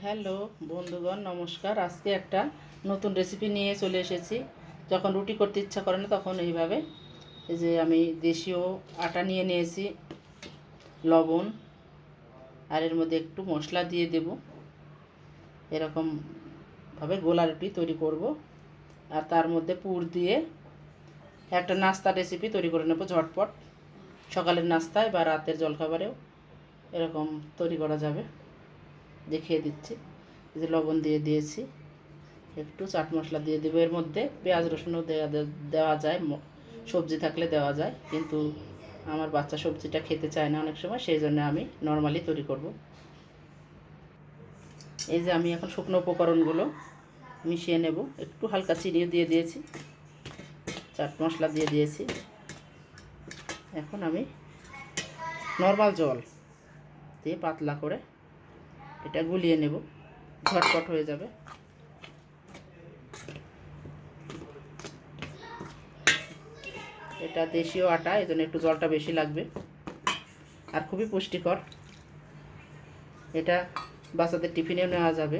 Hello বন্ধুগণ, নমস্কার। আজকে একটা নতুন রেসিপি নিয়ে চলে এসেছি। যখন রুটি করতে ইচ্ছা করে না তখন এইভাবে এই যে আমি দেশীয় আটা নিয়ে নিয়েছি, লবণ, আর এর মধ্যে একটু মশলা দিয়ে দেব। এরকমভাবে গোলা রুটি তৈরি করব। আর তার মধ্যে পুর দিয়ে একটা নাস্তা রেসিপি তৈরি করে নেব ঝটপট। সকালের নাস্তায় বা রাতের জলখাবারেও এরকম তৈরি করা যাবে। দেখিয়ে দিচ্ছি। এই যে লবণ দিয়ে দিয়েছি। একটু চাট মশলা দিয়ে দেবো। এর মধ্যে পেঁয়াজ রসুনও দেওয়া দেওয়া যায়। সবজি থাকলে দেওয়া যায়। কিন্তু আমার বাচ্চা সবজিটা খেতে চায় না অনেক সময়, সেই জন্য আমি নর্মালি তৈরি করব। এই যে আমি এখন শুকনো উপকরণগুলো মিশিয়ে নেব। একটু হালকা চিনিও দিয়ে দিয়েছি। চাট মশলা দিয়ে দিয়েছি। এখন আমি নর্মাল জল দিয়ে পাতলা করে এটা গুলিয়ে নেব। ঝটপট হয়ে যাবে। এটা দেশীয় আটা, এই জন্য একটু জলটা বেশি লাগবে। আর খুবই পুষ্টিকর। এটা বাচ্চাদের টিফিনেও নেওয়া যাবে।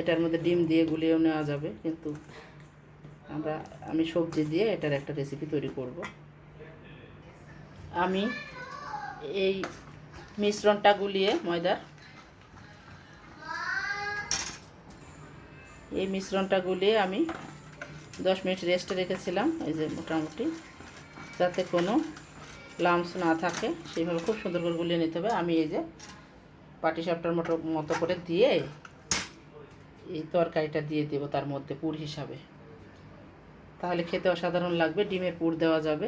এটার মধ্যে ডিম দিয়ে গুলিয়েও নেওয়া যাবে, কিন্তু আমরা, আমি সবজি দিয়ে এটার একটা রেসিপি তৈরি করব। আমি এই মিশ্রণটা গুলিয়ে ময়দার, এই মিশ্রণটা গুলিয়ে আমি দশ মিনিট রেস্টে রেখেছিলাম, এই যে মোটামুটি, যাতে কোনো লামস না থাকে। সেইভাবে খুব সুন্দর করে গুলিয়ে নিতে হবে। আমি এই যে পাটি সাপটার মতো মতো করে দিয়ে এই তরকারিটা দিয়ে দেবো তার মধ্যে পুর হিসাবে। তাহলে খেতে অসাধারণ লাগবে, ডিমের পুর দেওয়া যাবে।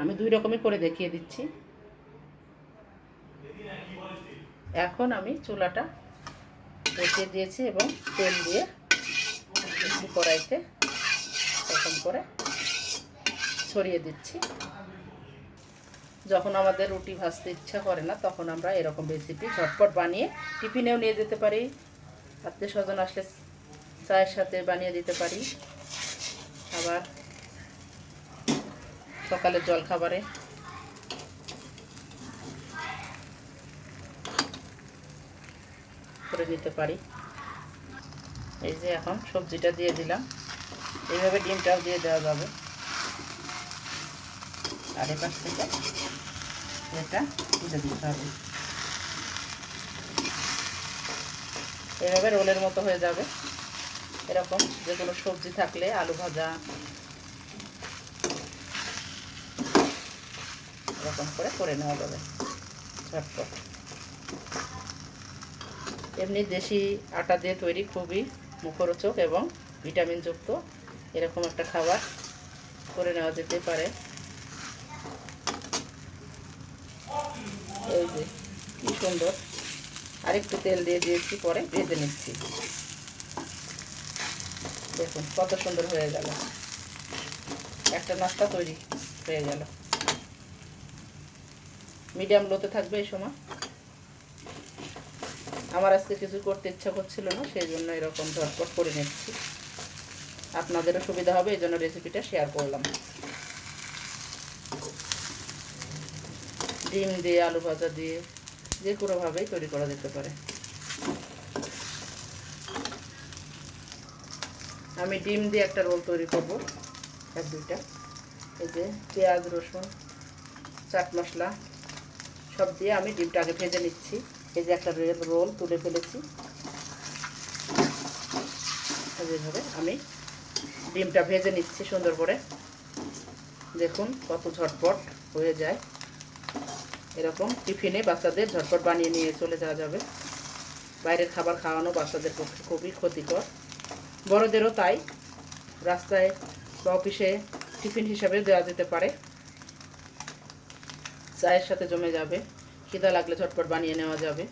আমি দুই রকমই করে দেখিয়ে দিচ্ছি। এখন আমি চুলাটা বসিয়ে দিয়েছি এবং তেল দিয়ে কড়াইতে এরকম করে ছড়িয়ে দিচ্ছি। যখন আমাদের রুটি ভাজতে ইচ্ছা করে না, তখন আমরা এরকম রেসিপি ঝটপট বানিয়ে টিফিনেও নিয়ে যেতে পারি। আত্মীয় স্বজন আসলে চায়ের সাথে বানিয়ে দিতে পারি। আবার সকালের জল খাবারে। করে নিতে পারি। এই যে এখন সবজিটা দিয়ে দিলাম। এইভাবে ডিমটাও দিয়ে দেওয়া যাবে। আর এপাশ থেকে এটা তুলে দিতে হবে। এভাবে রোলের মতো হয়ে যাবে। এরকম যে কোনো সবজি থাকলে আলু ভাজা, এরকম করে করে নেওয়া যাবে। ঝটপট। এমনি দেশি আটা দিয়ে তৈরি খুবই মুখরোচক এবং ভিটামিনযুক্ত এরকম একটা খাবার করে নেওয়া যেতে পারে। এই যে, কি সুন্দর। আরেকটু তেল দিয়ে দিয়েছি, পরে ভেজে নিচ্ছি। দেখুন, কত সুন্দর হয়ে গেল। একটা নাস্তা তৈরি হয়ে গেল। মিডিয়াম লোতে থাকবে এই সময়। আমার আজকে কিছু করতে ইচ্ছা করছিল না, সেই জন্য এরকম ঝটপট করে নিচ্ছি। আপনাদেরও সুবিধা হবে, এই জন্য রেসিপিটা শেয়ার করলাম। ডিম দিয়ে, আলু ভাজা দিয়ে, যে কোনোভাবেই তৈরি করা যেতে পারে। আমি ডিম দিয়ে একটা রোল তৈরি করব, এক, দুইটা। এই যে পেঁয়াজ, রসুন, চাট মশলা, সব দিয়ে আমি ডিমটা আগে ভেজে নিচ্ছি। এই যে একটা রোল তুলে ফেলেছি। যেভাবে আমি ডিমটা ভেজে নিচ্ছি সুন্দর করে। দেখুন কত ঝটপট হয়ে যায়। এরকম টিফিনে বাচ্চাদের ঝটপট বানিয়ে নিয়ে চলে যাওয়া যাবে। বাইরের খাবার খাওয়ানো বাচ্চাদের পক্ষে খুবই ক্ষতিকর। বড়দেরও তাই রাস্তায় বা অফিসে টিফিন হিসাবে দেওয়া যেতে পারে। চায়ের সাথে জমে যাবে। খিদা লাগলে ঝটপট বানিয়ে নেওয়া যাবে।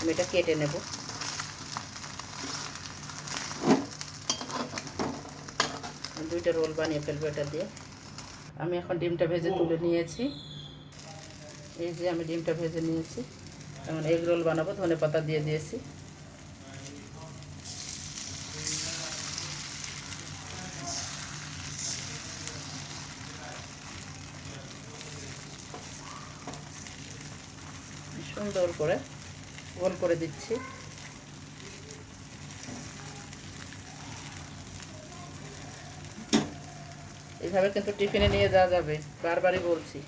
আমি এটা কেটে নেব। দুইটা রোল বানিয়ে ফেলব এটা দিয়ে। আমি এখন ডিমটা ভেজে তুলে নিয়েছি। এই যে আমি ডিমটা ভেজে নিয়েছি। এখন এগ রোল বানাবো, ধনে পাতা দিয়ে দিয়েছি। সুন্দর করে গোল করে দিচ্ছি। এভাবে কিন্তু টিফিনে নিয়ে যাওয়া যাবে, বারবারই বলছি।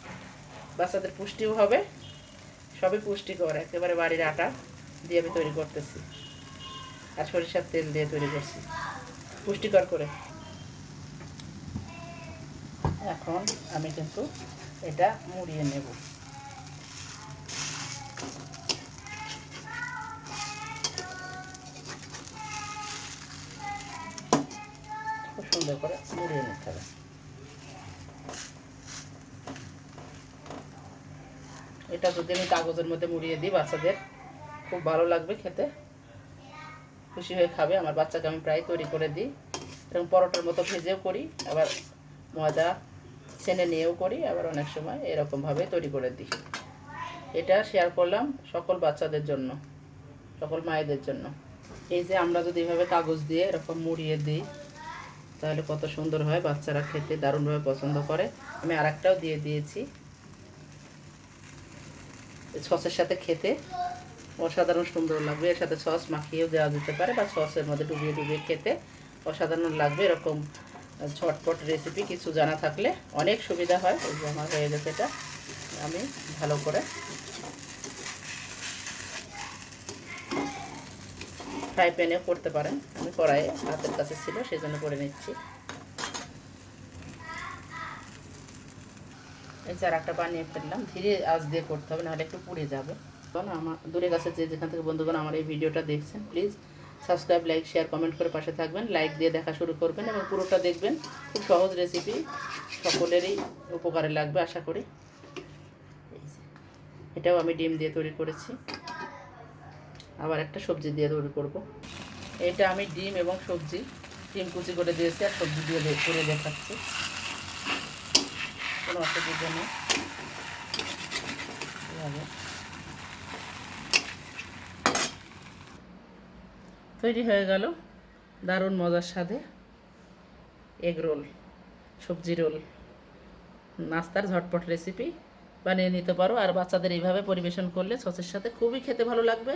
বাচ্চাদের পুষ্টিও হবে। সবই পুষ্টিকর, একেবারে বাড়ির আটা দিয়ে আমি তৈরি করতেছি। আর সরিষার তেল দিয়ে তৈরি করছি। পুষ্টিকর করে। এখন আমি কিন্তু এটা মুড়িয়ে নেব। খুব সুন্দর করে মুড়িয়ে নিতে হবে। এটা যদি আমি কাগজের মধ্যে মুড়িয়ে দিই বাচ্চাদের, খুব ভালো লাগবে খেতে। খুশি হয়ে খাবে। আমার বাচ্চাকে আমি প্রায় তৈরি করে দিই। এরকম পরোটার মতো ভেজেও করি, আবার ময়দা ছেনে নিয়েও করি, আবার অনেক সময় এরকমভাবে তৈরি করে দিই। এটা শেয়ার করলাম সকল বাচ্চাদের জন্য, সকল মায়েদের জন্য। এই যে আমরা যদি এভাবে কাগজ দিয়ে এরকম মুড়িয়ে দিই, তাহলে কত সুন্দর হয় বাচ্চারা খেতে, দারুণভাবে পছন্দ করে। আমি আর দিয়ে দিয়েছি। সসের সাথে খেতে অসাধারণ সুন্দর লাগবে। এর সাথে সস মাখিয়েও দেওয়া যেতে পারে বা সসের মধ্যে ডুবিয়ে ডুবিয়ে খেতে অসাধারণ লাগবে। এরকম ঝটপট রেসিপি কিছু জানা থাকলে অনেক সুবিধা হয়। ওই যে আমার হয়ে গেছে এটা। আমি ভালো করে ফ্রাই প্যানেও করতে পারেন। আমি কড়াইয়ে হাতের কাছে ছিল সেই জন্য করে নিচ্ছি। এই চারাটা বানিয়ে ফেললাম ধীরে আজ দিয়ে করতে হবে, নাহলে একটু পুড়ে যাবে। আমার দূরে কাছে যে যেখান থেকে বন্ধুগণ আমার এই ভিডিওটা দেখছেন please subscribe like share comment করে পাশে থাকবেন। লাইক দিয়ে দেখা শুরু করবেন এবং পুরোটা দেখবেন। খুব সহজ রেসিপি সকলেরই উপকারে লাগবে, আশা করি। এটাও আমি ডিম দিয়ে তৈরি করেছি। আবার একটা সবজি দিয়ে তৈরি করব। এটা আমি ডিম এবং সবজি, ডিম কুচি করে দিয়েছি আর সবজি দিয়ে করে দেখাচ্ছি। কোনো অসুবিধা নেই তৈরি হয়ে গেল দারুণ মজার স্বাদে এগ রোল, সবজি রোল। নাস্তার ঝটপট রেসিপি বানিয়ে নিতে পারো। আর বাচ্চাদের এইভাবে পরিবেশন করলে সসের সাথে খুবই খেতে ভালো লাগবে।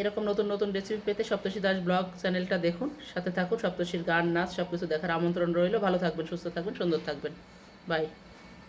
এরকম নতুন নতুন রেসিপি পেতে সপ্তর্ষি দাস ব্লগ চ্যানেলটা দেখুন। সাথে থাকুন সপ্তর্ষির গান, নাচ সব কিছু দেখার আমন্ত্রণ রইল। ভালো থাকবেন, সুস্থ থাকবেন, সুন্দর থাকবেন। bye.